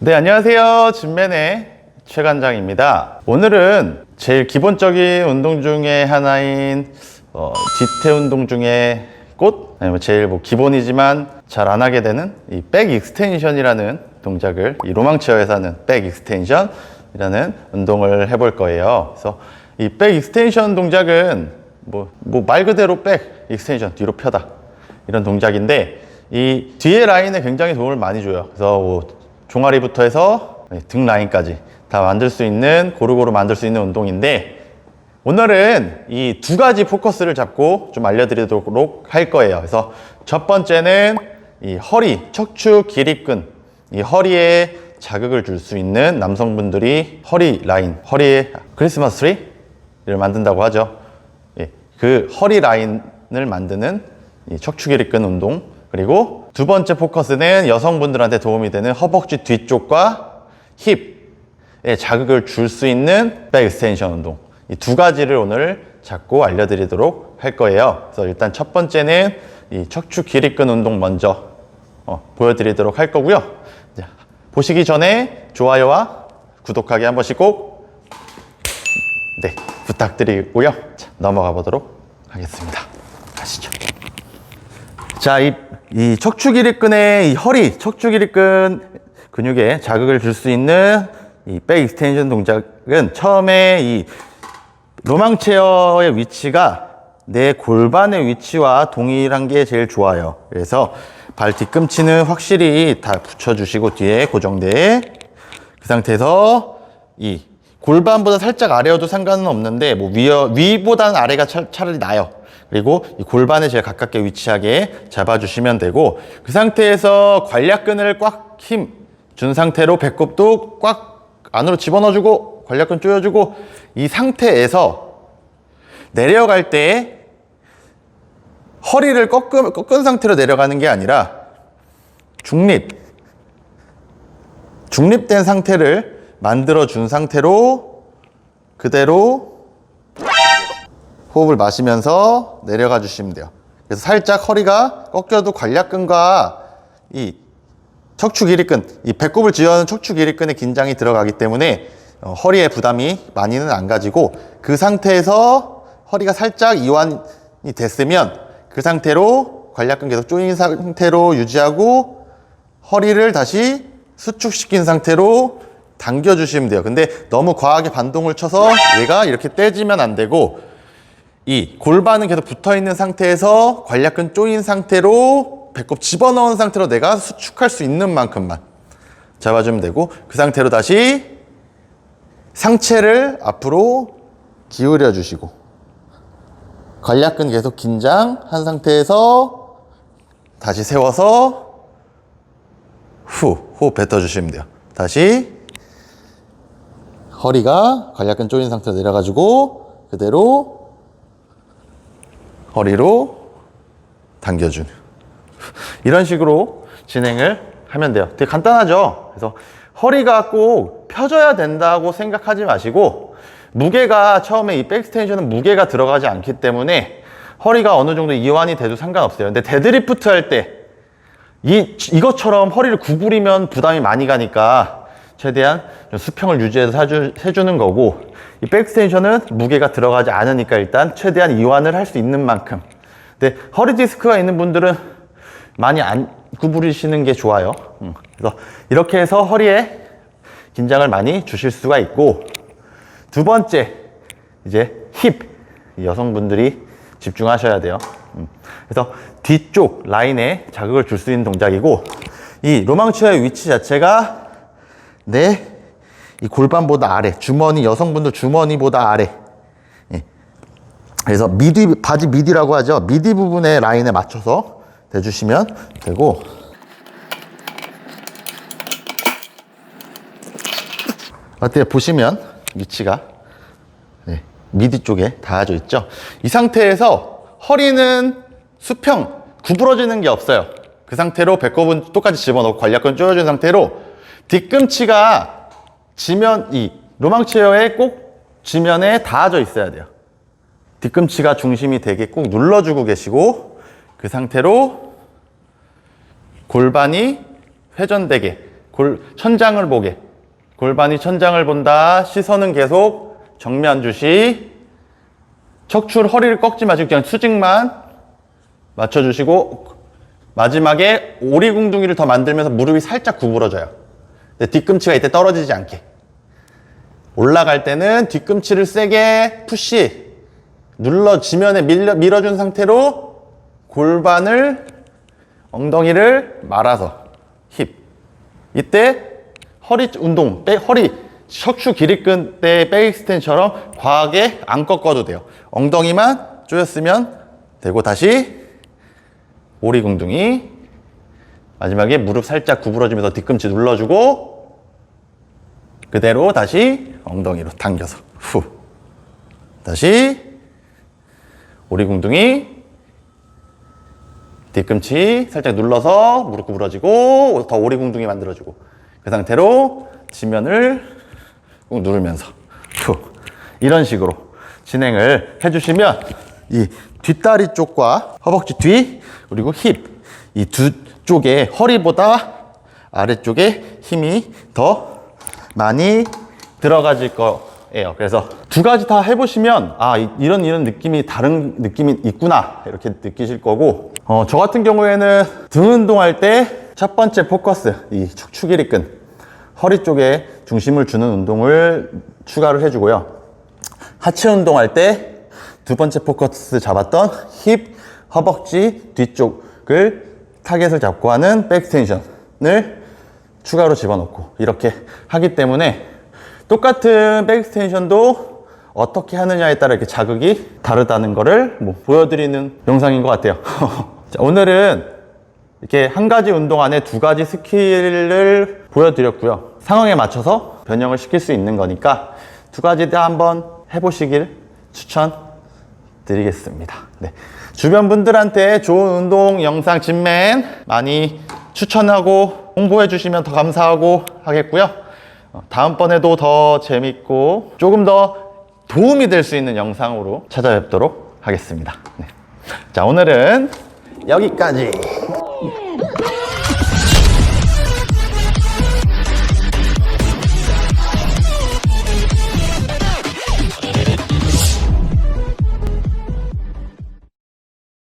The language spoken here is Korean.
네, 안녕하세요. 진맨의 최관장입니다. 오늘은 제일 기본적인 운동 중에 하나인 어, 뒤태 운동 중에 꽃 아니면 제일 뭐 기본이지만 잘 안 하게 되는 이 백 익스텐션이라는 동작을 이 로망체어에서 하는 백 익스텐션이라는 운동을 해볼 거예요. 그래서 이 백 익스텐션 동작은 뭐뭐말 그대로 백 익스텐션 뒤로 펴다 이런 동작인데 이 뒤에 라인에 굉장히 도움을 많이 줘요. 그래서 뭐 종아리부터 해서 네, 등 라인까지 다 만들 수 있는 고루고루 만들 수 있는 운동인데 오늘은 이 두 가지 포커스를 잡고 좀 알려드리도록 할 거예요. 그래서 첫 번째는 이 허리, 척추 길이끈, 이 허리에 자극을 줄 수 있는 남성분들이 허리 라인, 허리에 크리스마스 트리를 만든다고 하죠. 예, 그 허리 라인을 만드는 이 척추 길이끈 운동. 그리고 두 번째 포커스는 여성분들한테 도움이 되는 허벅지 뒤쪽과 힙에 자극을 줄 수 있는 백 익스텐션 운동. 이 두 가지를 오늘 잡고 알려드리도록 할 거예요. 그래서 일단 첫 번째는 이 척추 길이끈 운동 먼저 어, 보여드리도록 할 거고요. 자, 보시기 전에 좋아요와 구독하기 한 번씩 꼭 네, 부탁드리고요. 자, 넘어가 보도록 하겠습니다. 가시죠. 자, 이, 이 척추 길이끈의 이 허리, 척추 길이끈 근육에 자극을 줄 수 있는 이 백 익스텐션 동작은 처음에 이 로망 체어의 위치가 내 골반의 위치와 동일한 게 제일 좋아요. 그래서 발 뒤꿈치는 확실히 다 붙여주시고 뒤에 고정돼. 그 상태에서 이 골반보다 살짝 아래여도 상관은 없는데 뭐 위, 위보다는 아래가 차, 차라리 나요. 그리고 이 골반에 제일 가깝게 위치하게 잡아주시면 되고 그 상태에서 관략근을 꽉 힘 준 상태로 배꼽도 꽉 안으로 집어넣어주고 관략근 조여주고 이 상태에서 내려갈 때 허리를 꺾은, 꺾은 상태로 내려가는 게 아니라 중립 중립된 상태를 만들어 준 상태로 그대로 호흡을 마시면서 내려가 주시면 돼요. 그래서 살짝 허리가 꺾여도 관략근과 이 척추 길이끈, 이 배꼽을 지어는 척추 길이끈에 긴장이 들어가기 때문에 어, 허리에 부담이 많이는 안 가지고 그 상태에서 허리가 살짝 이완이 됐으면 그 상태로 관략근 계속 조인 상태로 유지하고 허리를 다시 수축시킨 상태로 당겨주시면 돼요. 근데 너무 과하게 반동을 쳐서 얘가 이렇게 떼지면 안 되고 이 골반은 계속 붙어 있는 상태에서 관략근 조인 상태로 배꼽 집어넣은 상태로 내가 수축할 수 있는 만큼만 잡아주면 되고 그 상태로 다시 상체를 앞으로 기울여 주시고 관략근 계속 긴장한 상태에서 다시 세워서 후 호흡 뱉어 주시면 돼요. 다시 허리가 관략근 조인 상태로 내려가지고 그대로 허리로 당겨주는 이런 식으로 진행을 하면 돼요. 되게 간단하죠? 그래서 허리가 꼭 펴져야 된다고 생각하지 마시고 무게가 처음에 이 백스텐션은 무게가 들어가지 않기 때문에 허리가 어느 정도 이완이 돼도 상관없어요. 근데 데드리프트 할 때 이, 이것처럼 허리를 구부리면 부담이 많이 가니까 최대한 좀 수평을 유지해서 사주, 해주는 거고 이 백스텐션은 무게가 들어가지 않으니까 일단 최대한 이완을 할 수 있는 만큼 근데 허리 디스크가 있는 분들은 많이 안 구부리시는 게 좋아요. 음, 그래서 이렇게 해서 허리에 긴장을 많이 주실 수가 있고 두 번째 이제 힙 여성분들이 집중하셔야 돼요. 음, 그래서 뒤쪽 라인에 자극을 줄 수 있는 동작이고 이 로망치어의 위치 자체가 내이 골반보다 아래 주머니 여성분들 주머니보다 아래 예. 그래서 미디 바지 미디라고 하죠. 미디 부분의 라인에 맞춰서 대주시면 되고 어때요? 보시면 위치가 네, 미디 쪽에 닿아져 있죠. 이 상태에서 허리는 수평 구부러지는 게 없어요. 그 상태로 배꼽은 똑같이 집어넣고 관략근 조여준 상태로 뒤꿈치가 지면 이 로망 체어에 꼭 지면에 닿아져 있어야 돼요. 뒤꿈치가 중심이 되게 꼭 눌러주고 계시고 그 상태로 골반이 회전되게 골, 천장을 보게. 골반이 천장을 본다. 시선은 계속 정면 주시. 척추 허리를 꺾지 마시고 그냥 수직만 맞춰주시고 마지막에 오리궁둥이를 더 만들면서 무릎이 살짝 구부러져요. 뒤꿈치가 이때 떨어지지 않게. 올라갈 때는 뒤꿈치를 세게 푸시. 눌러 지면에 밀려, 밀어준 상태로 골반을 엉덩이를 말아서 힙. 이때 허리 운동 백, 허리 척추 기립근 때 백익스텐처럼 과하게 안 꺾어도 돼요. 엉덩이만 조였으면 되고 다시 오리궁둥이 마지막에 무릎 살짝 구부러지면서 뒤꿈치 눌러주고 그대로 다시 엉덩이로 당겨서 후. 다시 오리궁둥이 뒤꿈치 살짝 눌러서 무릎 구부러지고 더 오리궁둥이 만들어주고 그 상태로 지면을 꾹 누르면서 후. 이런 식으로 진행을 해주시면 이 뒷다리 쪽과 허벅지 뒤 그리고 힙. 이 두 쪽에 허리보다 아래쪽에 힘이 더 많이 들어가질 거예요. 그래서 두 가지 다 해보시면 아 이- 이런 이런 느낌이 다른 느낌이 있구나 이렇게 느끼실 거고 어, 저 같은 경우에는 등 운동할 때 첫 번째 포커스 이 기립근 허리 쪽에 중심을 주는 운동을 추가를 해주고요. 하체 운동할 때 두 번째 포커스 잡았던 힙, 허벅지 뒤쪽을 타겟을 잡고 하는 백스텐션을 추가로 집어넣고 이렇게 하기 때문에 똑같은 백스텐션도 어떻게 하느냐에 따라 이렇게 자극이 다르다는 거를 뭐 보여드리는 영상인 것 같아요. 자, 오늘은 이렇게 한 가지 운동 안에 두 가지 스킬을 보여드렸고요. 상황에 맞춰서 변형을 시킬 수 있는 거니까 두 가지 다 한번 해보시길 추천드리겠습니다. 네. 주변 분들한테 좋은 운동 영상 진맨 많이 추천하고 홍보해 주시면 더 감사하고 하겠고요. 어, 다음번에도 더 재밌고 조금 더 도움이 될 수 있는 영상으로 찾아뵙도록 하겠습니다. 네. 자, 오늘은 여기까지.